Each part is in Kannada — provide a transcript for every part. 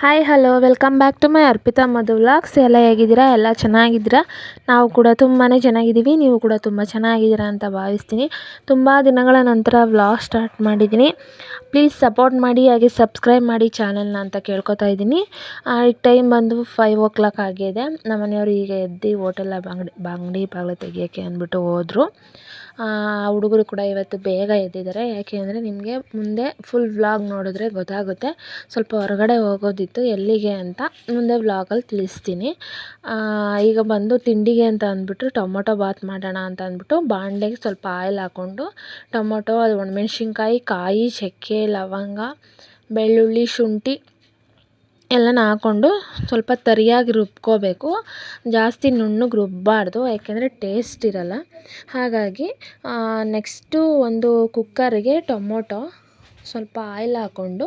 Hi hello welcome back to my Arpita Madhu vlogs ಎಲ್ಲ ಹೇಗಿದ್ದೀರಾ? ಎಲ್ಲ ಚೆನ್ನಾಗಿದ್ದೀರಾ? ನಾವು ಕೂಡ ತುಂಬಾ ಚೆನ್ನಾಗಿದ್ದೀವಿ. ನೀವು ಕೂಡ ತುಂಬ ಚೆನ್ನಾಗಿದ್ದೀರಾ ಅಂತ ಭಾವಿಸ್ತೀನಿ. ತುಂಬ ದಿನಗಳ ನಂತರ ವ್ಲಾಗ್ ಸ್ಟಾರ್ಟ್ ಮಾಡಿದ್ದೀನಿ. ಪ್ಲೀಸ್ ಸಪೋರ್ಟ್ ಮಾಡಿ, ಹಾಗೆ ಸಬ್ಸ್ಕ್ರೈಬ್ ಮಾಡಿ ಚಾನಲ್ನ ಅಂತ ಕೇಳ್ಕೊತಾ ಇದ್ದೀನಿ. ಈಗ ಟೈಮ್ ಬಂದು ಫೈವ್ ಓ ಕ್ಲಾಕ್ ಆಗಿದೆ. ನಮ್ಮ ಮನೆಯವರು ಈಗ ಎದ್ದು ಹೋಟೆಲ್ ಬಾಂಗ್ಡಿ ಬಾಂಗ್ಡಿ ಬಾಗಿಲು ತೆಗಿಯೋಕ್ಕೆ ಅಂದ್ಬಿಟ್ಟು ಹೋದರು. ಹುಡುಗರು ಕೂಡ ಇವತ್ತು ಬೇಗ ಎದ್ದಿದ್ದಾರೆ. ಯಾಕೆ ಅಂದರೆ ನಿಮಗೆ ಮುಂದೆ ಫುಲ್ ವ್ಲಾಗ್ ನೋಡಿದ್ರೆ ಗೊತ್ತಾಗುತ್ತೆ. ಸ್ವಲ್ಪ ಹೊರಗಡೆ ಹೋಗೋದಿತ್ತು ಎಲ್ಲಿಗೆ ಅಂತ. ಮುಂದೆ ವ್ಲಾಗಲ್ಲಿ ತಿಳಿಸ್ತೀನಿ. ಈಗ ಬಂದು ತಿಂಡಿಗೆ ಅಂತ ಅಂದ್ಬಿಟ್ಟು ಟೊಮೊಟೊ ಬಾತ್ ಮಾಡೋಣ ಅಂತ ಅಂದ್ಬಿಟ್ಟು ಬಾಣಲೆಗೆ ಸ್ವಲ್ಪ ಆಯಿಲ್ ಹಾಕ್ಕೊಂಡು ಟೊಮೊಟೊ, ಅದು ಒಣಮೆಣ್ಸಿನ್ಕಾಯಿ, ಕಾಯಿ, ಚಕ್ಕೆ, ಲವಂಗ, ಬೆಳ್ಳುಳ್ಳಿ, ಶುಂಠಿ ಎಲ್ಲನ ಹಾಕ್ಕೊಂಡು ಸ್ವಲ್ಪ ತರಿಯಾಗಿ ರುಬ್ಕೋಬೇಕು. ಜಾಸ್ತಿ ನುಣ್ಣಗೆ ರುಬ್ಬಬಾರ್ದು ಯಾಕೆಂದರೆ ಟೇಸ್ಟ್ ಇರಲ್ಲ. ಹಾಗಾಗಿ ನೆಕ್ಸ್ಟು ಒಂದು ಕುಕ್ಕರಿಗೆ ಟೊಮೊಟೊ, ಸ್ವಲ್ಪ ಆಯಿಲ್ ಹಾಕ್ಕೊಂಡು,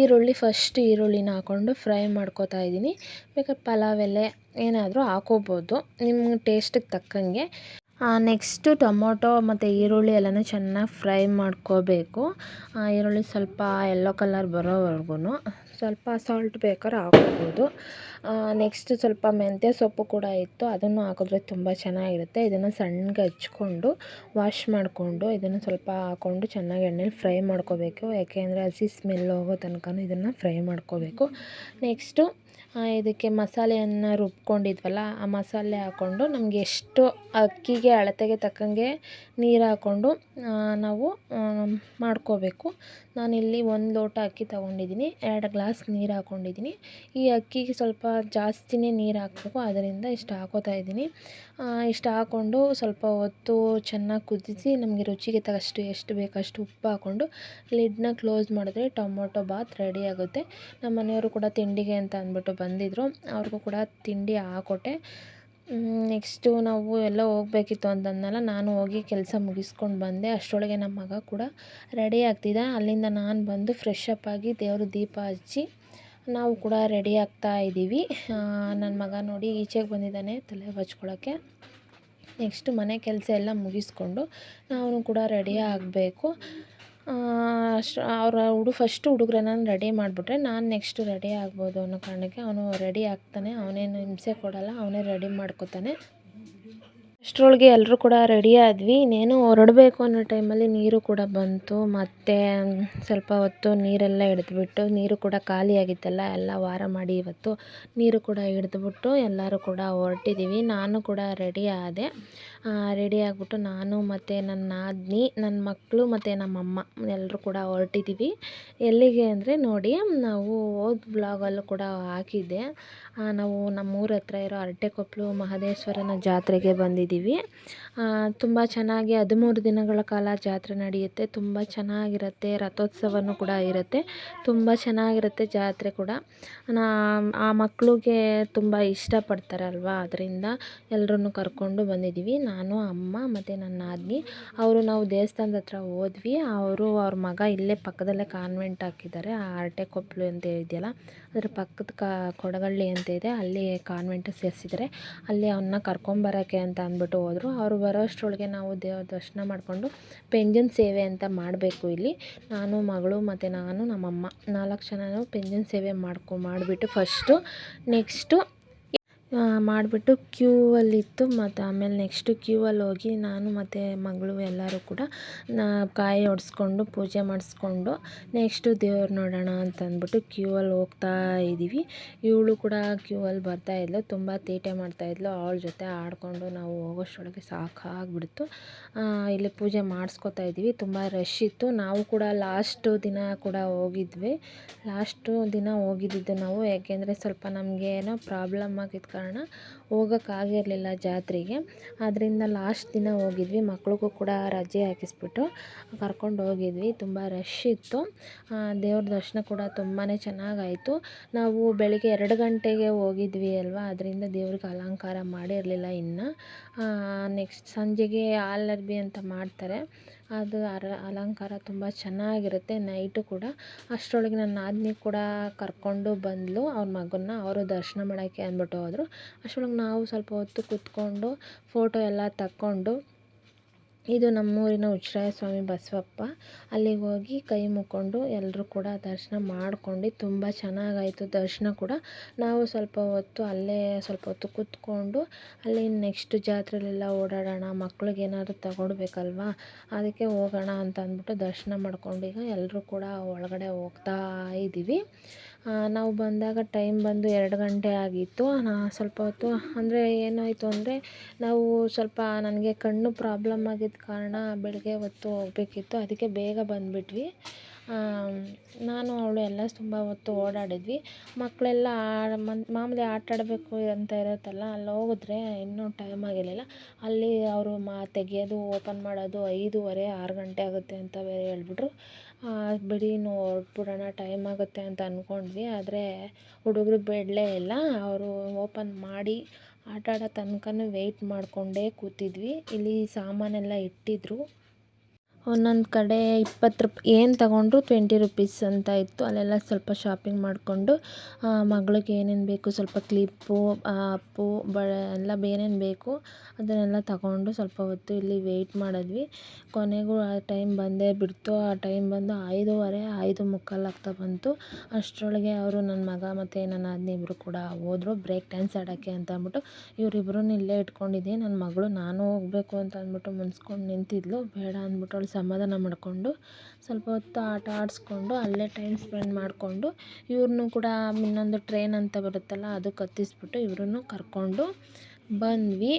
ಈರುಳ್ಳಿ ಫಸ್ಟ್ ಈರುಳ್ಳಿನ ಹಾಕ್ಕೊಂಡು ಫ್ರೈ ಮಾಡ್ಕೊತಾ ಇದ್ದೀನಿ. ಬೇಕಾದ್ರೆ ಪಲಾವ್ ಎಲೆ ಏನಾದರೂ ಹಾಕೋಬೋದು ನಿಮ್ಮ ಟೇಸ್ಟಿಗೆ ತಕ್ಕಂಗೆ. ನೆಕ್ಸ್ಟು ಟೊಮೊಟೊ ಮತ್ತು ಈರುಳ್ಳಿ ಎಲ್ಲನೂ ಚೆನ್ನಾಗಿ ಫ್ರೈ ಮಾಡ್ಕೋಬೇಕು. ಈರುಳ್ಳಿ ಸ್ವಲ್ಪ ಎಲ್ಲೋ ಕಲರ್ ಬರೋವರೆಗೂ ಸ್ವಲ್ಪ ಸಾಲ್ಟ್ ಬೇಕಾದ್ರೆ ಹಾಕೋಬೋದು ನೆಕ್ಸ್ಟ್ ಸ್ವಲ್ಪ ಮೆಂತ್ಯ ಸೊಪ್ಪು ಕೂಡ ಇತ್ತು. ಅದನ್ನು ಹಾಕಿದ್ರೆ ತುಂಬ ಚೆನ್ನಾಗಿರುತ್ತೆ. ಇದನ್ನು ಸಣ್ಣಗೆ ಹಚ್ಕೊಂಡು ವಾಶ್ ಮಾಡಿಕೊಂಡು ಇದನ್ನು ಸ್ವಲ್ಪ ಹಾಕ್ಕೊಂಡು ಚೆನ್ನಾಗಿ ಎಣ್ಣೆಲಿ ಫ್ರೈ ಮಾಡ್ಕೋಬೇಕು. ಯಾಕೆ ಅಂದರೆ ಹಸಿ ಸ್ಮೆಲ್ ಹೋಗೋ ತನಕ ಇದನ್ನು ಫ್ರೈ ಮಾಡ್ಕೋಬೇಕು. ನೆಕ್ಸ್ಟು ಇದಕ್ಕೆ ಮಸಾಲೆಯನ್ನು ರುಬ್ಕೊಂಡಿದ್ವಲ್ಲ, ಆ ಮಸಾಲೆ ಹಾಕ್ಕೊಂಡು ನಮಗೆ ಎಷ್ಟು ಅಕ್ಕಿಗೆ ಅಳತೆಗೆ ತಕ್ಕಂಗೆ ನೀರು ಹಾಕ್ಕೊಂಡು ನಾವು ಮಾಡ್ಕೋಬೇಕು. ನಾನಿಲ್ಲಿ ಒಂದು ಲೋಟ ಅಕ್ಕಿ ತಗೊಂಡಿದ್ದೀನಿ, ಎರಡು ಗ್ಲಾಸ್ ನೀರು ಹಾಕ್ಕೊಂಡಿದ್ದೀನಿ ಈ ಅಕ್ಕಿಗೆ ಸ್ವಲ್ಪ ಜಾಸ್ತಿನೇ ನೀರು ಹಾಕಬೇಕು, ಅದರಿಂದ ಇಷ್ಟು ಹಾಕೋತಾ ಇದ್ದೀನಿ. ಇಷ್ಟು ಹಾಕ್ಕೊಂಡು ಸ್ವಲ್ಪ ಹೊತ್ತು ಚೆನ್ನಾಗಿ ಕುದಿಸಿ ನಮಗೆ ರುಚಿಗೆ ತಕ್ಕಷ್ಟು ಎಷ್ಟು ಬೇಕಷ್ಟು ಉಪ್ಪು ಹಾಕ್ಕೊಂಡು ಲಿಡ್ನ ಕ್ಲೋಸ್ ಮಾಡಿದ್ರೆ ಟೊಮೊಟೊ ಬಾತ್ ರೆಡಿ ಆಗುತ್ತೆ. ನಮ್ಮ ಮನೆಯವರು ಕೂಡ ತಿಂಡಿಗೆ ಅಂತ ಅಂದ್ಬಿಟ್ಟು ಬಂದಿದ್ದರು ಅವ್ರಿಗೂ ಕೂಡ ತಿಂಡಿ ಹಾಕೊಟ್ಟೆ ನೆಕ್ಸ್ಟು ನಾವು ಎಲ್ಲ ಹೋಗ್ಬೇಕಿತ್ತು ಅಂತಂದಲ್ಲ ನಾನು ಹೋಗಿ ಕೆಲಸ ಮುಗಿಸ್ಕೊಂಡು ಬಂದೆ. ಅಷ್ಟರೊಳಗೆ ನಮ್ಮ ಮಗ ಕೂಡ ರೆಡಿ ಆಗ್ತಿದ್ದ. ಅಲ್ಲಿಂದ ನಾನು ಬಂದು ಫ್ರೆಶ್ ಅಪ್ ಆಗಿ ದೇವರು ದೀಪ ಹಚ್ಚಿ ನಾವು ಕೂಡ ರೆಡಿ ಆಗ್ತಾ ಇದ್ದೀವಿ. ನನ್ನ ಮಗ ನೋಡಿ ಈಚೆಗೆ ಬಂದಿದ್ದಾನೆ ತಲೆ ಹಚ್ಕೊಳ್ಳೋಕ್ಕೆ ನೆಕ್ಸ್ಟ್ ಮನೆ ಕೆಲಸ ಎಲ್ಲ ಮುಗಿಸ್ಕೊಂಡು ನಾವು ಕೂಡ ರೆಡಿ ಆಗಬೇಕು. ಅಷ್ಟು, ಅವರ ಹುಡು ಫಸ್ಟು ಹುಡುಗ್ರನ್ನ ರೆಡಿ ಮಾಡಿಬಿಟ್ರೆ ನಾನು ನೆಕ್ಸ್ಟ್ ರೆಡಿ ಆಗ್ಬೋದು ಅನ್ನೋ ಕಾರಣಕ್ಕೆ ಅವನು ರೆಡಿ ಆಗ್ತಾನೆ ಅವನೇನು ಹಿಂಸೆ ಕೊಡಲ್ಲ, ಅವನೇ ರೆಡಿ ಮಾಡ್ಕೊತಾನೆ. ಅಷ್ಟರೊಳಗೆ ಎಲ್ಲರೂ ಕೂಡ ರೆಡಿ ಆದ್ವಿ. ಇನ್ನೇನು ಹೊರಡಬೇಕು ಅನ್ನೋ ಟೈಮಲ್ಲಿ ನೀರು ಕೂಡ ಬಂತು. ಮತ್ತು, ಸ್ವಲ್ಪ ಹೊತ್ತು ನೀರೆಲ್ಲ ಹಿಡಿದ್ಬಿಟ್ಟು, ನೀರು ಕೂಡ ಖಾಲಿಯಾಗಿತ್ತಲ್ಲ ಎಲ್ಲ ವಾರ ಮಾಡಿ ಇವತ್ತು ನೀರು ಕೂಡ ಹಿಡಿದ್ಬಿಟ್ಟು ಎಲ್ಲರೂ ಕೂಡ ಹೊರಟಿದ್ದೀವಿ ನಾನು ಕೂಡ ರೆಡಿ ಆದೆ. ರೆಡಿ ಆಗಿಬಿಟ್ಟು ನಾನು ಮತ್ತು ನನ್ನ ನಾದಿನಿ ನನ್ನ ಮಕ್ಕಳು ಮತ್ತು ನಮ್ಮಮ್ಮ ಎಲ್ಲರೂ ಕೂಡ ಹೊರಟಿದ್ದೀವಿ ಎಲ್ಲಿಗೆ ಅಂದರೆ ನೋಡಿ, ನಾವು ಹೋದ ಬ್ಲಾಗಲ್ಲೂ ಕೂಡ ಹಾಕಿದ್ದೆ. ನಾವು ನಮ್ಮೂರ ಹತ್ರ ಇರೋ ಅರಟೆಕೊಪ್ಪಲು ಮಹದೇಶ್ವರನ ಜಾತ್ರೆಗೆ ಬಂದಿದ್ದೀವಿ ತುಂಬ ಚೆನ್ನಾಗಿ ಹದಿಮೂರು ದಿನಗಳ ಕಾಲ ಜಾತ್ರೆ ನಡೆಯುತ್ತೆ. ತುಂಬ ಚೆನ್ನಾಗಿರುತ್ತೆ, ರಥೋತ್ಸವನೂ ಕೂಡ ಇರುತ್ತೆ. ತುಂಬ ಚೆನ್ನಾಗಿರುತ್ತೆ ಜಾತ್ರೆ ಕೂಡ. ಆ ಮಕ್ಕಳಿಗೆ ತುಂಬ ಇಷ್ಟಪಡ್ತಾರಲ್ವ? ಅದರಿಂದ ಎಲ್ಲರನ್ನು ಕರ್ಕೊಂಡು ಬಂದಿದ್ದೀವಿ ನಾನು, ಅಮ್ಮ ಮತ್ತು ನನ್ನ ನಾದಿನಿ ಅವರು ನಾವು ದೇವಸ್ಥಾನದ ಹತ್ರ ಹೋದ್ವಿ. ಅವರು ಅವ್ರ ಮಗ ಇಲ್ಲೇ ಪಕ್ಕದಲ್ಲೇ ಕಾನ್ವೆಂಟ್ ಹಾಕಿದ್ದಾರೆ. ಆ ಅರಟೆಕೊಪ್ಪಲು ಅಂತ ಇದೆಯಲ್ಲ ಅದರ ಪಕ್ಕದ ಕ, ಕೊಡಗಳ್ಳಿ ಅಂತ ಇದೆ. ಅಲ್ಲಿ ಕಾನ್ವೆಂಟ್ ಸೇರಿಸಿದ್ದಾರೆ. ಅಲ್ಲಿ ಅವನ್ನ ಕರ್ಕೊಂಬರೋಕೆ ಅಂತ ಅಂದ್ಬಿಟ್ಟು ಹೋದರು. ಅವರು ಬರೋಷ್ಟರೊಳಗೆ ನಾವು ದೇವ್ರ ದರ್ಶನ ಮಾಡಿಕೊಂಡು ಪೆಂಜನ್ ಸೇವೆ ಅಂತ ಮಾಡಬೇಕು ಇಲ್ಲಿ. ನಾನು, ಮಗಳು ಮತ್ತು ನಾನು, ನಮ್ಮಮ್ಮ ನಾಲ್ಕು ಜನನು ಪೆಂಜನ್ ಸೇವೆ ಮಾಡ್ಕೊ, ಮಾಡಿಬಿಟ್ಟು ಫಸ್ಟು ನೆಕ್ಸ್ಟು ಮಾಡಿಬಿಟ್ಟು ಕ್ಯೂವಲ್ಲಿತ್ತು. ಮತ್ತು ಆಮೇಲೆ ನೆಕ್ಸ್ಟು ಕ್ಯೂವಲ್ಲಿ ಹೋಗಿ ನಾನು ಮತ್ತು ಮಗಳು ಎಲ್ಲರೂ ಕೂಡ ಕಾಯಿ ಒಡೆಸ್ಕೊಂಡು, ಪೂಜೆ ಮಾಡಿಸ್ಕೊಂಡು, ನೆಕ್ಸ್ಟು ದೇವ್ರು ನೋಡೋಣ ಅಂತ ಅಂದ್ಬಿಟ್ಟು ಕ್ಯೂವಲ್ಲಿ ಹೋಗ್ತಾ ಇದ್ದೀವಿ ಇವಳು ಕೂಡ ಕ್ಯೂವಲ್ಲಿ ಬರ್ತಾಯಿದ್ಲು ತುಂಬ ತೀಟೆ ಮಾಡ್ತಾಯಿದ್ಲು ಅವಳ ಜೊತೆ ಆಡಿಕೊಂಡು ನಾವು ಹೋಗೋಷ್ಟರೊಳಗೆ ಸಾಕಾಗ್ಬಿಡ್ತು. ಇಲ್ಲಿ ಪೂಜೆ ಮಾಡಿಸ್ಕೊತಾ ಇದ್ದೀವಿ ತುಂಬ ರಶ್ ಇತ್ತು. ನಾವು ಕೂಡ ಲಾಸ್ಟು ದಿನ ಕೂಡ ಹೋಗಿದ್ವಿ. ಲಾಸ್ಟು ದಿನ ಹೋಗಿದ್ದಿದ್ದು ನಾವು, ಯಾಕೆಂದರೆ ಸ್ವಲ್ಪ ನಮಗೆ ಏನೋ ಪ್ರಾಬ್ಲಮ್ ಆಗಿದ್ದ ಕಾರಣ ಹೋಗೋಕ್ಕಾಗಿರಲಿಲ್ಲ ಜಾತ್ರೆಗೆ. ಆದ್ದರಿಂದ ಲಾಸ್ಟ್ ದಿನ ಹೋಗಿದ್ವಿ. ಮಕ್ಳಿಗೂ ಕೂಡ ರಜೆ ಹಾಕಿಸ್ಬಿಟ್ಟು ಕರ್ಕೊಂಡು ಹೋಗಿದ್ವಿ. ತುಂಬ ರಶ್ ಇತ್ತು. ದೇವ್ರ ದರ್ಶನ ಕೂಡ ತುಂಬಾ ಚೆನ್ನಾಗಾಯಿತು. ನಾವು ಬೆಳಿಗ್ಗೆ ಎರಡು ಗಂಟೆಗೆ ಹೋಗಿದ್ವಿ ಅಲ್ವಾ? ಅದರಿಂದ ದೇವ್ರಿಗೆ ಅಲಂಕಾರ ಮಾಡಿರಲಿಲ್ಲ ಇನ್ನು. ನೆಕ್ಸ್ಟ್ ಸಂಜೆಗೆ ಹಾಲರ್ಬಿ ಅಂತ ಮಾಡ್ತಾರೆ. ಅದು ಅರ ಅಲಂಕಾರ ತುಂಬ ಚೆನ್ನಾಗಿರುತ್ತೆ ನೈಟು ಕೂಡ. ಅಷ್ಟರೊಳಗೆ ನನ್ನ ನಾದಿನಿ ಕೂಡ ಕರ್ಕೊಂಡು ಬಂದಳು ಅವ್ರ ಮಗನ್ನ. ಅವರು ದರ್ಶನ ಮಾಡೋಕ್ಕೆ ಅಂದ್ಬಿಟ್ಟು ಹೋದರು. ಅಷ್ಟರೊಳಗೆ ನಾವು ಸ್ವಲ್ಪ ಹೊತ್ತು ಕೂತ್ಕೊಂಡು ಫೋಟೋ ಎಲ್ಲ ತಕ್ಕೊಂಡು ಇದು ನಮ್ಮೂರಿನ ಉಚ್ಛ್ರಾಯ ಸ್ವಾಮಿ ಬಸವಪ್ಪ. ಅಲ್ಲಿಗೆ ಹೋಗಿ ಕೈ ಮುಕ್ಕೊಂಡು ಎಲ್ಲರೂ ಕೂಡ ದರ್ಶನ ಮಾಡ್ಕೊಂಡು ತುಂಬ ಚೆನ್ನಾಗಾಯಿತು ದರ್ಶನ ಕೂಡ. ನಾವು ಸ್ವಲ್ಪ ಹೊತ್ತು ಅಲ್ಲೇ ಸ್ವಲ್ಪ ಹೊತ್ತು ಕೂತ್ಕೊಂಡು ಅಲ್ಲಿ ನೆಕ್ಸ್ಟ್ ಜಾತ್ರೆಲೆಲ್ಲ ಓಡಾಡೋಣ ಮಕ್ಳಿಗೇನಾದ್ರು ತಗೊಡ್ಬೇಕಲ್ವಾ ಅದಕ್ಕೆ ಹೋಗೋಣ ಅಂತ ಅಂದ್ಬಿಟ್ಟು ದರ್ಶನ ಮಾಡ್ಕೊಂಡು ಈಗ ಎಲ್ಲರೂ ಕೂಡ ಒಳಗಡೆ ಹೋಗ್ತಾ ಇದ್ದೀವಿ ನಾವು ಬಂದಾಗ ಟೈಮ್ ಬಂದು ಎರಡು ಗಂಟೆ ಆಗಿತ್ತು. ನಾ ಸ್ವಲ್ಪ ಹೊತ್ತು, ಅಂದರೆ ಏನಾಯಿತು ಅಂದರೆ ನಾವು ಸ್ವಲ್ಪ ನನಗೆ ಕಣ್ಣು ಪ್ರಾಬ್ಲಮ್ ಆಗಿದ್ದ ಕಾರಣ ಬೆಳಗ್ಗೆ ಹೊತ್ತು ಹೋಗಬೇಕಿತ್ತು. ಅದಕ್ಕೆ ಬೇಗ ಬಂದುಬಿಟ್ವಿ. ನಾನು, ಅವಳು ಎಲ್ಲ ತುಂಬ ಹೊತ್ತು ಓಡಾಡಿದ್ವಿ. ಮಕ್ಕಳೆಲ್ಲ ಮಾಮೂಲಿ ಆಟ ಆಡಬೇಕು ಅಂತ ಇರುತ್ತಲ್ಲ, ಅಲ್ಲಿ ಹೋಗಿದ್ರೆ ಇನ್ನೂ ಟೈಮ್ ಆಗಿರಲಿಲ್ಲ. ಅಲ್ಲಿ ಅವರು ಮಾ, ತೆಗೆಯೋದು ಓಪನ್ ಮಾಡೋದು ಐದೂವರೆ, ಆರು ಗಂಟೆ ಆಗುತ್ತೆ ಅಂತ ಬೇರೆ ಹೇಳ್ಬಿಟ್ರು. ಬಿಡಿ ನೋಡ್ಬಿಡೋಣ ಟೈಮ್ ಆಗುತ್ತೆ ಅಂತ ಅಂದ್ಕೊಂಡ್ವಿ ಆದರೆ ಹುಡುಗರು ಬಿಡಲೇ ಇಲ್ಲ. ಅವರು ಓಪನ್ ಮಾಡಿ ಆಟಾಡೋ ತನಕನೂ ವೆಯ್ಟ್ ಮಾಡಿಕೊಂಡೇ ಕೂತಿದ್ವಿ. ಇಲ್ಲಿ ಸಾಮಾನೆಲ್ಲ ಇಟ್ಟಿದ್ದರು ಒಂದೊಂದು ಕಡೆ ಇಪ್ಪತ್ತು ರೂಪಾಯಿ ಏನು ತಗೊಂಡ್ರು ಟ್ವೆಂಟಿ ರುಪೀಸ್ ಅಂತ ಇತ್ತು. ಅಲ್ಲೆಲ್ಲ ಸ್ವಲ್ಪ ಶಾಪಿಂಗ್ ಮಾಡಿಕೊಂಡು ಮಗ್ಳಿಗೆ ಏನೇನು ಬೇಕು, ಸ್ವಲ್ಪ ಕ್ಲಿಪ್ಪು ಅಪ್ಪು, ಬಳೆ ಎಲ್ಲ ಏನೇನು ಬೇಕು, ಅದನ್ನೆಲ್ಲ ತಗೊಂಡು ಸ್ವಲ್ಪ ಹೊತ್ತು ಇಲ್ಲಿ ವೆಯ್ಟ್ ಮಾಡಿದ್ವಿ. ಕೊನೆಗೂ ಆ ಟೈಮ್ ಬಂದೇ ಬಿಡ್ತು. ಆ ಟೈಮ್ ಬಂದು ಐದೂವರೆ, ಐದು ಮುಕ್ಕಾಲು ಆಗ್ತಾ ಬಂತು. ಅಷ್ಟರೊಳಗೆ ಅವರು ನನ್ನ ಮಗ ಮತ್ತು ನನ್ನ ನಾದಿನಿ ಇಬ್ಬರು ಕೂಡ ಹೋದರು. ಬ್ರೇಕ್ ಡ್ಯಾನ್ಸ್ ಆಡೋಕ್ಕೆ ಅಂತ ಅಂದ್ಬಿಟ್ಟು ಇವರಿಬ್ರು ಇಲ್ಲೇ ಇಟ್ಕೊಂಡಿದ್ದೆ ನನ್ನ ಮಗಳು ನಾನು ಹೋಗಬೇಕು ಅಂತ ಅಂದ್ಬಿಟ್ಟು ಮುನ್ಸ್ಕೊಂಡು ನಿಂತಿದ್ಲು. ಬೇಡ ಅಂದ್ಬಿಟ್ಟು ಅವಳು ಸಮಾಧಾನ ಮಾಡಿಕೊಂಡು ಸ್ವಲ್ಪ ಹೊತ್ತು ಆಟ ಆಡಿಸ್ಕೊಂಡು ಅಲ್ಲೇ ಟೈಮ್ ಸ್ಪೆಂಡ್ ಮಾಡಿಕೊಂಡು ಇವ್ರನ್ನೂ ಕೂಡ ಇನ್ನೊಂದು ಟ್ರೈನ್ ಅಂತ ಬರುತ್ತಲ್ಲ ಅದಕ್ಕೆ ಹತ್ತಿಸ್ಬಿಟ್ಟು ಇವ್ರನ್ನೂ ಕರ್ಕೊಂಡು ಬಂದ್ವಿ.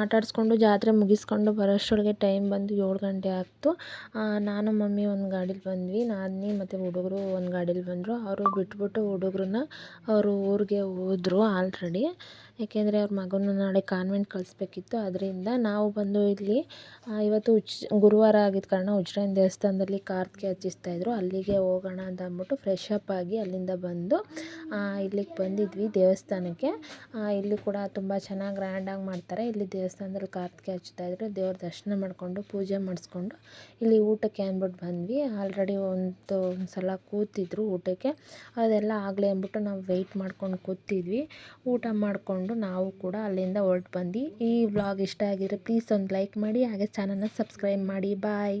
ಆಟ ಆಡಿಸ್ಕೊಂಡು ಜಾತ್ರೆ ಮುಗಿಸ್ಕೊಂಡು ಬರೋಷ್ಟರೊಳಗೆ ಟೈಮ್ ಬಂದು ಏಳು ಗಂಟೆ ಆಗ್ತು. ನಾನು, ಮಮ್ಮಿ ಒಂದು ಗಾಡೀಲಿ ಬಂದ್ವಿ. ನಾದಿನಿ ಮತ್ತು ಹುಡುಗರು ಒಂದು ಗಾಡೀಲಿ ಬಂದರು. ಅವರು ಬಿಟ್ಬಿಟ್ಟು ಹುಡುಗ್ರನ್ನ ಅವರು ಊರಿಗೆ ಹೋದ್ರು ಆಲ್ರೆಡಿ ಏಕೆಂದರೆ ಅವ್ರ ಮಗನ್ನ ನಾಳೆ ಕಾನ್ವೆಂಟ್ ಕಳಿಸ್ಬೇಕಿತ್ತು. ಅದರಿಂದ ನಾವು ಬಂದು ಇಲ್ಲಿ ಇವತ್ತು ಉಚ್ ಗುರುವಾರ ಆಗಿದ್ದ ಕಾರಣ ಉಜ್ರಯ್ಯನ ದೇವಸ್ಥಾನದಲ್ಲಿ ಕಾರ್ತಿಕೆ ಹಚ್ಚಿಸ್ತಾಯಿದ್ರು ಅಲ್ಲಿಗೆ ಹೋಗೋಣ ಅಂತ ಅಂದ್ಬಿಟ್ಟು ಫ್ರೆಶ್ ಅಪ್ ಆಗಿ ಅಲ್ಲಿಂದ ಬಂದು ಇಲ್ಲಿಗೆ ಬಂದಿದ್ವಿ ದೇವಸ್ಥಾನಕ್ಕೆ. ಇಲ್ಲಿ ಕೂಡ ತುಂಬ ಚೆನ್ನಾಗಿ ಗ್ರ್ಯಾಂಡಾಗಿ ಮಾಡ್ತಾರೆ. ಇಲ್ಲಿ ದೇವಸ್ಥಾನದಲ್ಲಿ ಕಾರ್ತಿಕೆ ಇದ್ದರು ದೇವ್ರ ದರ್ಶನ ಮಾಡಿಕೊಂಡು, ಪೂಜೆ ಮಾಡಿಸ್ಕೊಂಡು ಇಲ್ಲಿ ಊಟಕ್ಕೆ ಅಂದ್ಬಿಟ್ಟು ಬಂದ್ವಿ. ಆಲ್ರೆಡಿ ಒಂದು ಸಲ ಕೂತಿದ್ರು ಊಟಕ್ಕೆ. ಅದೆಲ್ಲ ಆಗಲಿ ಅಂದ್ಬಿಟ್ಟು ನಾವು ವೆಯ್ಟ್ ಮಾಡ್ಕೊಂಡು ಕೂತಿದ್ವಿ. ಊಟ ಮಾಡಿಕೊಂಡು ನಾವು ಕೂಡ ಅಲ್ಲಿಂದ ಹೊರಟು ಬಂದು ಈ ವ್ಲಾಗ್ ಇಷ್ಟ ಆಗಿದ್ರೆ ಪ್ಲೀಸ್ ಒಂದು ಲೈಕ್ ಮಾಡಿ, ಹಾಗೆ ಚಾನಲ್ನ ಸಬ್ಸ್ಕ್ರೈಬ್ ಮಾಡಿ. ಬಾಯ್